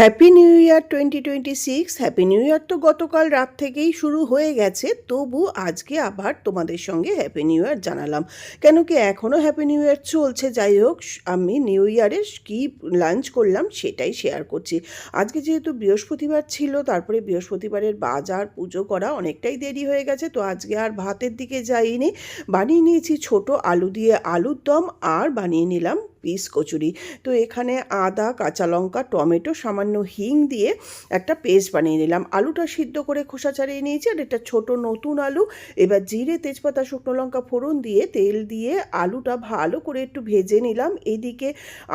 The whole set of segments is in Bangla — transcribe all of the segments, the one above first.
Happy new year twenty twenty six happy new year তো গতকাল রাত থেকেই শুরু হয়ে গেছে, তবু আজকে আবার তোমাদের সঙ্গে হ্যাপি নিউ ইয়ার জানালাম। কেন কি এখনও হ্যাপি নিউ ইয়ার চলছে, যাই হোক, আমি নিউ ইয়ারে কী লাঞ্চ করলাম সেটাই শেয়ার করছি। আজকে যেহেতু বৃহস্পতিবার ছিল, তারপরে বৃহস্পতিবারের বাজার পুজো করা অনেকটাই দেরি হয়ে গেছে, তো আজকে আর ভাতের দিকে যাইনি। বানিয়ে নিয়েছি ছোট আলু দিয়ে আলুর দম, আর বানিয়ে নিলাম পিস কচুরি। তো এখানে আদা, কাঁচা লঙ্কা, টমেটো, সামান্য হিং দিয়ে একটা পেস্ট বানিয়ে নিলাম। আলুটা সিদ্ধ করে খোসা ছাড়িয়ে নিয়েছি আর এটা ছোট নতুন আলু। এবার জিরে, তেজপাতা, শুকনো লঙ্কা ফোড়ন দিয়ে তেল দিয়ে আলুটা ভালো করে একটু ভেজে নিলাম। এদিকে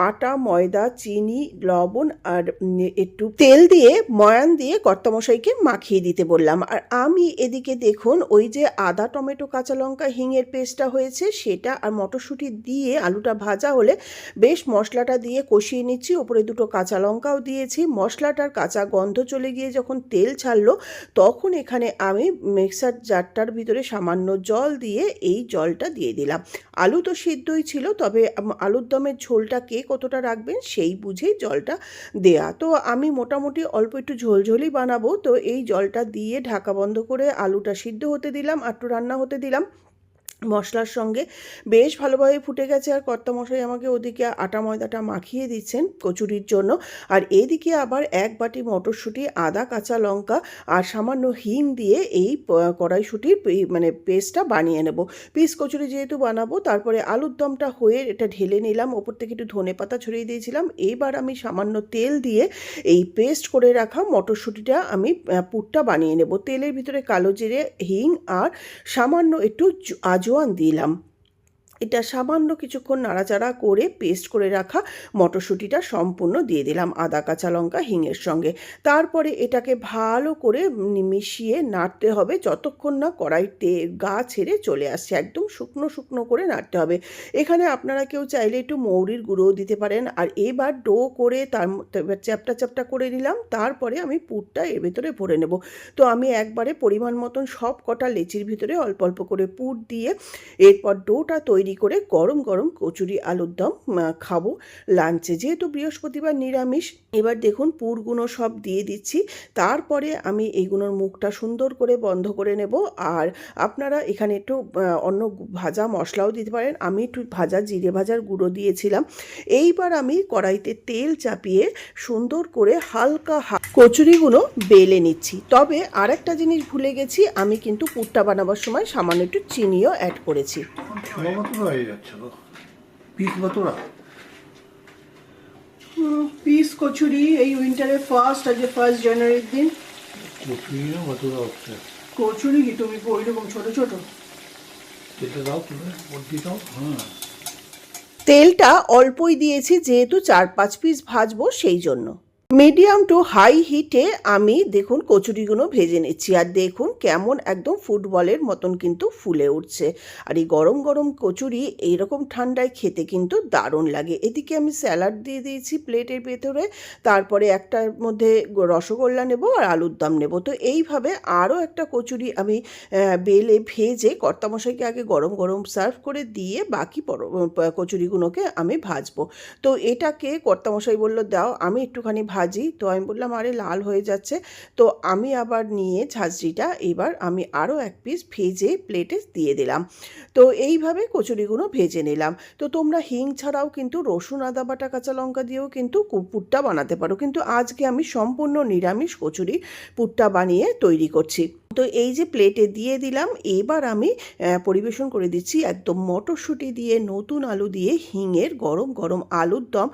আটা, ময়দা, চিনি, লবণ আর একটু তেল দিয়ে ময়ান দিয়ে কর্তামশাইকে মাখিয়ে দিতে বললাম। আর আমি এদিকে দেখুন, ওই যে আদা, টমেটো, কাঁচা লঙ্কা, হিংয়ের পেস্টটা হয়েছে, সেটা আর মটরশুঁটি দিয়ে আলুটা ভাজা হলে বেশ মশলাটা দিয়ে কষিয়ে নিচ্ছি। ওপরে দুটো কাঁচা লঙ্কাও দিয়েছি। মশলাটার কাঁচা গন্ধ চলে গিয়ে যখন তেল ছাড়লো, তখন এখানে আমি মিক্সার জারটার ভিতরে সামান্য জল দিয়ে এই জলটা দিয়ে দিলাম। আলু তো সিদ্ধই ছিল, তবে আলুর দমের ঝোলটা কে কতটা রাখবেন সেই বুঝেই জলটা দেয়া। তো আমি মোটামুটি অল্প একটু ঝোলঝোলই বানাবো। তো এই জলটা দিয়ে ঢাকা বন্ধ করে আলুটা সিদ্ধ হতে দিলাম একটু রান্না হতে দিলাম। মশলার সঙ্গে বেশ ভালোভাবে ফুটে গেছে আর কর্তামশাই আমাকে ওদিকে আটা ময়দাটা মাখিয়ে দিচ্ছেন কচুরির জন্য। আর এদিকে আবার এক বাটি মটরশুঁটি, আদা, কাঁচা লঙ্কা আর সামান্য হিং দিয়ে এই কড়াইশুঁটির মানে পেস্টটা বানিয়ে নেব। পিস কচুরি যেহেতু বানাবো, তারপরে আলুর দমটা হয়ে এটা ঢেলে নিলাম। ওপর থেকে একটু ধনে পাতা ছড়িয়ে দিয়েছিলাম। এইবার আমি সামান্য তেল দিয়ে এই পেস্ট করে রাখা মটরশুঁটিটা আমি পুরটা বানিয়ে নেব। তেলের ভিতরে কালো জিরে, হিং আর সামান্য একটু জ- আজওয়ান দিলাম এটা সামান্য কিছুক্ষণ নাড়াচাড়া করে পেস্ট করে রাখা মটরশুঁটিটা সম্পূর্ণ দিয়ে দিলাম আদা, কাঁচা লঙ্কা হিঙের সঙ্গে। তারপরে এটাকে ভালো করে মিশিয়ে নাড়তে হবে যতক্ষণ না কড়াইতে গা ছেড়ে চলে আসছে। একদম শুকনো শুকনো করে নাড়তে হবে। এখানে আপনারা কেউ চাইলে একটু মৌরির গুঁড়োও দিতে পারেন। আর এবার ডো করে তার চ্যাপটা চ্যাপটা করে নিলাম। তারপরে আমি পুরটা এর ভেতরে ভরে নেব। তো আমি একবারে পরিমাণ মতন সব কটা লেচির ভিতরে অল্প অল্প করে পুর দিয়ে এরপর ডোটা তৈরি করে গরম গরম কচুরি, আলুর দম খাব। লাঞ্চে যেহেতু বৃহস্পতিবার নিরামিষ, এবার দেখুন পুরগুলো সব দিয়ে দিচ্ছি। তারপরে আমি এইগুলোর মুখটা সুন্দর করে বন্ধ করে নেব। আর আপনারা এখানে একটু অন্য ভাজা মশলাও দিতে পারেন। আমি একটু ভাজা জিরে ভাজার গুঁড়ো দিয়েছিলাম। এইবার আমি কড়াইতে তেল চাপিয়ে সুন্দর করে হালকা কচুরিগুলো বেলে নিচ্ছি। তবে আরেকটা জিনিস ভুলে গেছি, আমি কিন্তু পুরটা বানাবার সময় সামান্য একটু চিনিও অ্যাড করেছি। ছোলা মতো হয়ে যাচ্ছে তো পিস কচুরি এই উইন্টারের ফার্স্ট আজকে ফার্স্ট জানুয়ারির দিন হচ্ছে কচুরি কি তুমি ওই রকম ছোট ছোট তেলটা দাও তুমি দাও হ্যাঁ তেলটা অল্পই দিয়েছি যেহেতু চার পাঁচ পিস ভাজবো সেই জন্য। মিডিয়াম টু হাই হিটে আমি দেখুন কচুরিগুলো ভেজে নিচ্ছি। আর দেখুন কেমন একদম ফুটবলের মতন কিন্তু ফুলে উঠছে। আর এই গরম গরম কচুরি এইরকম ঠান্ডায় খেতে কিন্তু দারুণ লাগে। এদিকে আমি স্যালাড দিয়ে দিয়েছি প্লেটের ভেতরে, তারপরে একটার মধ্যে রসগোল্লা নেব আর আলুর দম নেব। তো এইভাবে আরও একটা কচুরি আমি বেলে ভেজে কর্তামশাইকে আগে গরম গরম সার্ভ করে দিয়ে বাকি কচুরিগুলোকে আমি ভাজবো। তো এটাকে কর্তামশাই বলল, দাও, আমি একটুখানি ভাজি তো আমি বললাম, আরে, লাল হয়ে যাচ্ছে। তো আমি আবার নিয়ে ঝাঁঝরিটা এবার আমি আরও এক পিস ভেজে প্লেটে দিয়ে দিলাম। তো এইভাবে কচুরিগুলো ভেজে নিলাম। তো তোমরা হিং ছাড়াও কিন্তু রসুন, আদা বাটা, কাঁচা লঙ্কা দিয়েও কিন্তু পুরটা বানাতে পারো। কিন্তু আজকে আমি সম্পূর্ণ নিরামিষ কচুরি পুরটা বানিয়ে তৈরি করছি। তো এই যে প্লেটে দিয়ে দিলাম, এবার আমি পরিবেশন করে দিচ্ছি একদম মটরশুঁটি দিয়ে, নতুন আলু দিয়ে হিঙের গরম গরম আলুর দম।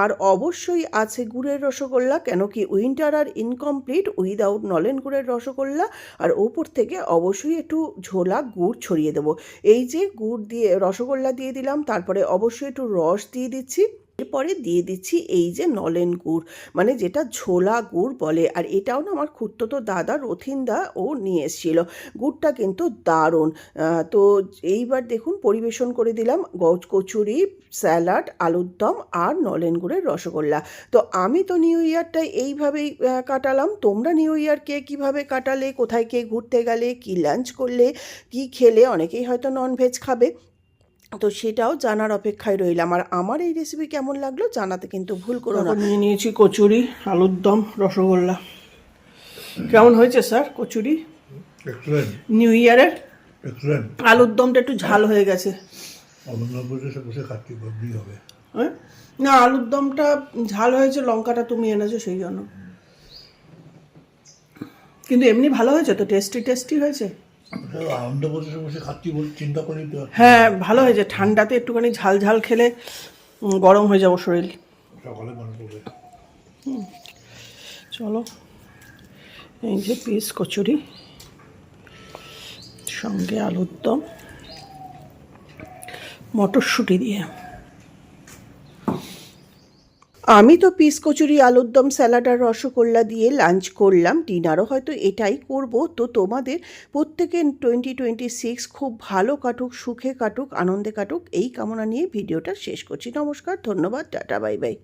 আর অবশ্যই আছে গুড়ের রসগোল্লা কেন কি উইন্টার আর ইনকমপ্লিট উইদাউট নলেন গুড়ের রসগোল্লা। আর ওপর থেকে অবশ্যই একটু ঝোলা গুড় ছড়িয়ে দেবো। এই যে গুড় দিয়ে, রসগোল্লা দিয়ে দিলাম, তারপরে অবশ্যই একটু রস দিয়ে দিচ্ছি। এরপরে দিয়ে দিচ্ছি এই যে নলেন গুড়। মানে যেটা ঝোলা গুড় বলে। আর এটাও না আমার খুঁড়তো দাদা রথিনদা ও নিয়ে এসেছিল। গুড়টা কিন্তু দারুণ। তো এইবার দেখুন পরিবেশন করে দিলাম গজ কচুরি, স্যালাড, আলুর দম আর নলেন গুড়ের রসগোল্লা। তো আমি তো নিউ ইয়ারটা এইভাবেই কাটালাম। তোমরা নিউ ইয়ার কে কীভাবে কাটালে, কোথায় কে ঘুরতে গেলে, কি লাঞ্চ করলে, কি খেলে? অনেকেই হয়তো ননভেজ খাবে। তো সেটাও জানার অপেক্ষায় রইলাম। আর আমার এই রেসিপি কেমন লাগল জানাতে কিন্তু ভুল করো না। নিয়ে নিয়েছি কচুরি আলুর দম রসগোল্লা। কেমন হয়েছে স্যার কচুরি? নিউ ইয়ারের আলুর দমটা একটু ঝাল হয়ে গেছে। হবে। হ্যাঁ? না আলুর দমটা ঝাল হয়েছে লঙ্কাটা তুমি এনেছো সেই জন্য। কিন্তু এমনি ভালো হয়েছে তো? টেস্টি টেস্টি হয়েছে? আনন্দ বসে বসে খাচ্ছি বলে চিন্তা করি হ্যাঁ ভালো হয়েছে ঠান্ডাতে একটুখানি ঝাল ঝাল খেলে গরম হয়ে যাব শরীর। সকালে মনে পড়বে। চলো। এই যে পিস কচুরি সঙ্গে আলুর দম মটরশুঁটি দিয়ে। আমি তো পিস কচুরি, আলুর দম, স্যালাড আর রসগোল্লা দিয়ে লাঞ্চ করলাম। ডিনারও হয়তো এটাই করব। তো তোমাদের প্রত্যেকে টোয়েন্টি টোয়েন্টি সিক্স খুব ভালো কাটুক, সুখে কাটুক, আনন্দে কাটুক। এই কামনা নিয়ে ভিডিওটা শেষ করছি। নমস্কার, ধন্যবাদ, টাটা, বাই বাই।